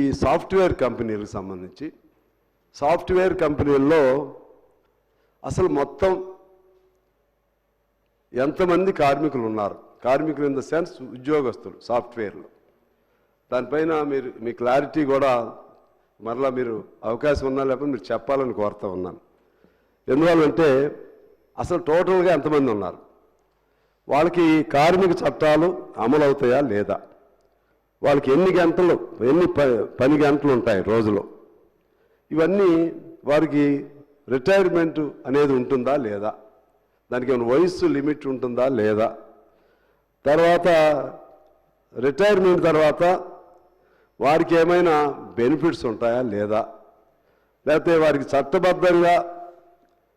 ఈ సాఫ్ట్వేర్ కంపెనీలకు సంబంధించి సాఫ్ట్వేర్ కంపెనీల్లో అసలు మొత్తం ఎంతమంది కార్మికులు ఉన్నారు? కార్మికులు ఇన్ ద సెన్స్ ఉద్యోగస్తులు సాఫ్ట్వేర్లో. దానిపైన మీరు మీ క్లారిటీ కూడా మరలా మీరు అవకాశం ఉన్నా లేకపోతే మీరు చెప్పాలని కోరుతా ఉన్నాను. ఎందువల్లంటే అసలు టోటల్గా ఎంతమంది ఉన్నారు? వాళ్ళకి కార్మిక చట్టాలు అమలు అవుతాయా లేదా? వాళ్ళకి ఎన్ని గంటలు ఎన్ని ప- పని గంటలు ఉంటాయి రోజులో? ఇవన్నీ వారికి రిటైర్మెంట్ అనేది ఉంటుందా లేదా? దానికి ఏమైనా వయస్సు లిమిట్ ఉంటుందా లేదా? తర్వాత రిటైర్మెంట్ తర్వాత వారికి ఏమైనా బెనిఫిట్స్ ఉంటాయా లేదా? లేకపోతే వారికి చట్టబద్ధంగా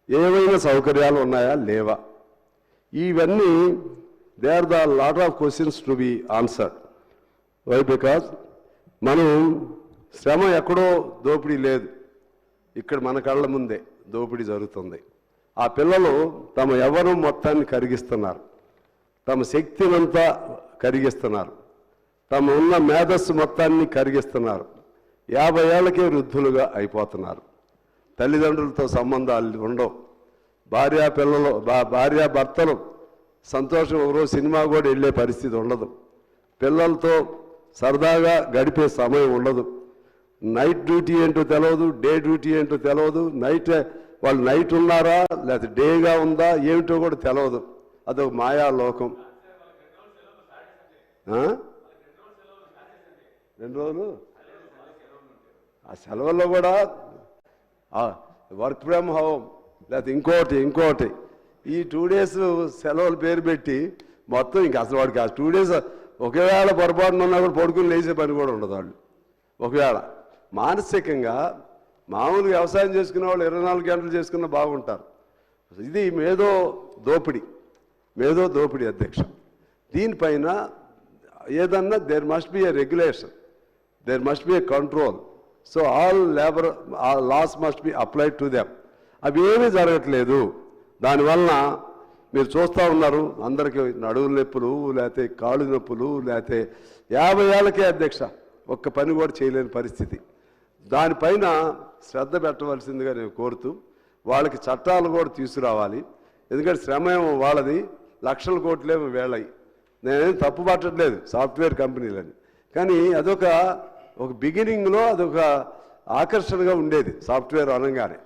ఏవైనా సౌకర్యాలు ఉన్నాయా లేవా? ఇవన్నీ they are the lot of questions to be answered why because మనం శ్రమ ఎక్కడో దోపిడీ లేదు. ఇక్కడ మన కళ్ళ ముందే దోపిడీ జరుగుతుంది. ఆ పిల్లలు తమ ఎవరు మొత్తాన్ని కరిగిస్తున్నారు. తమ శక్తినంతా కరిగిస్తున్నారు. తమ ఉన్న మేధస్సు మొత్తాన్ని కరిగిస్తున్నారు. యాభై ఏళ్ళకే వృద్ధులుగా అయిపోతున్నారు. తల్లిదండ్రులతో సంబంధాలు ఉండవు. భార్య పిల్లలు భా భార్య భర్తలు సంతోషం ఒకరోజు సినిమా కూడా వెళ్ళే పరిస్థితి ఉండదు. పిల్లలతో సరదాగా గడిపే సమయం ఉండదు. నైట్ డ్యూటీ ఏంటో తెలియదు డే డ్యూటీ ఏంటో తెలియదు నైట్ వాళ్ళు నైట్ ఉన్నారా లేకపోతే డేగా ఉందా ఏమిటో కూడా తెలియదు అదొక మాయా లోకం. రెండు రోజులు? ఆ సెలవుల్లో కూడా వర్క్ ఫ్రమ్ హోమ్ లేకపోతే ఇంకోటి ఇంకోటి. ఈ టూ డేస్ సెలవులు పేరు పెట్టి మొత్తం ఇంకా అసలు వాడికి ఆ టూ డేస్ ఒకవేళ పొరపాటున ఉన్నా కూడా పడుకుని లేచే పని కూడా ఉండదు వాళ్ళు. ఒకవేళ మానసికంగా మామూలు వ్యవసాయం చేసుకునే వాళ్ళు ఇరవై నాలుగు గంటలు చేసుకున్న బాగుంటారు. ఇది మేధో దోపిడి మేధో దోపిడి అధ్యక్ష. దీనిపైన ఏదన్నా there must be a regulation there must be a control so all labour laws must be applied to them అవి ఏమీ జరగట్లేదు. దానివలన మీరు చూస్తూ ఉన్నారు అందరికీ నడువు నొప్పులు లేకపోతే కాళ్ళు నొప్పులు లేకపోతే యాభై ఏళ్ళకే అధ్యక్ష ఒక్క పని కూడా చేయలేని పరిస్థితి. దానిపైన శ్రద్ధ పెట్టవలసిందిగా నేను కోరుతూ వాళ్ళకి చట్టాలు కూడా తీసుకురావాలి. ఎందుకంటే శ్రమ ఏమో వాళ్ళది లక్షల కోట్లేమో వేళయి నేనేం తప్పు పట్టట్లేదు సాఫ్ట్వేర్ కంపెనీలని. కానీ అదొక ఒక బిగినింగ్లో అదొక ఆకర్షణగా ఉండేది సాఫ్ట్వేర్ అనగానే.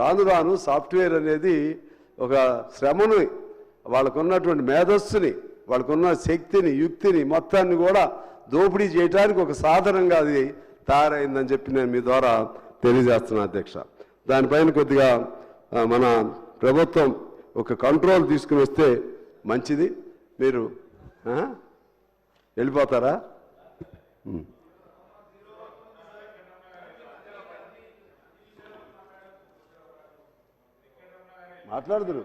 రాను రాను సాఫ్ట్వేర్ అనేది ఒక శ్రమను వాళ్ళకున్నటువంటి మేధస్సుని వాళ్ళకున్న శక్తిని యుక్తిని మొత్తాన్ని కూడా దోపిడీ చేయడానికి ఒక సాధనంగా అది తయారైందని చెప్పి నేను మీ ద్వారా తెలియజేస్తున్నాను అధ్యక్ష. దానిపైన కొద్దిగా మన ప్రభుత్వం ఒక కంట్రోల్ తీసుకుని వస్తే మంచిది. మీరు వెళ్ళిపోతారా? మాట్లాడదురు.